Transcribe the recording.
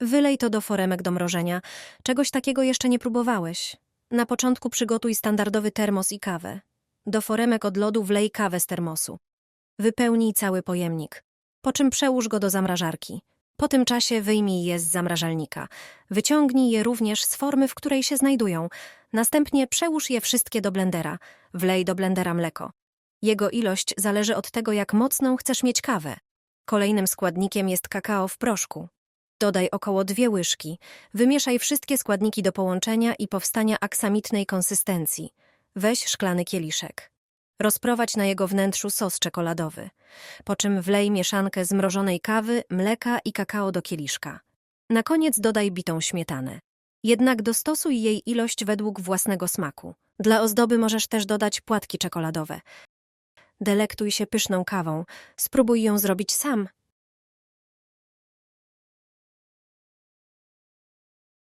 Wylej to do foremek do mrożenia. Czegoś takiego jeszcze nie próbowałeś. Na początku przygotuj standardowy termos i kawę. Do foremek od lodu wlej kawę z termosu. Wypełnij cały pojemnik, po czym przełóż go do zamrażarki. Po tym czasie wyjmij je z zamrażalnika. Wyciągnij je również z formy, w której się znajdują. Następnie przełóż je wszystkie do blendera. Wlej do blendera mleko. Jego ilość zależy od tego, jak mocną chcesz mieć kawę. Kolejnym składnikiem jest kakao w proszku. Dodaj około dwie łyżki. Wymieszaj wszystkie składniki do połączenia i powstania aksamitnej konsystencji. Weź szklany kieliszek. Rozprowadź na jego wnętrzu sos czekoladowy, po czym wlej mieszankę zmrożonej kawy, mleka i kakao do kieliszka. Na koniec dodaj bitą śmietanę. Jednak dostosuj jej ilość według własnego smaku. Dla ozdoby możesz też dodać płatki czekoladowe. Delektuj się pyszną kawą. Spróbuj ją zrobić sam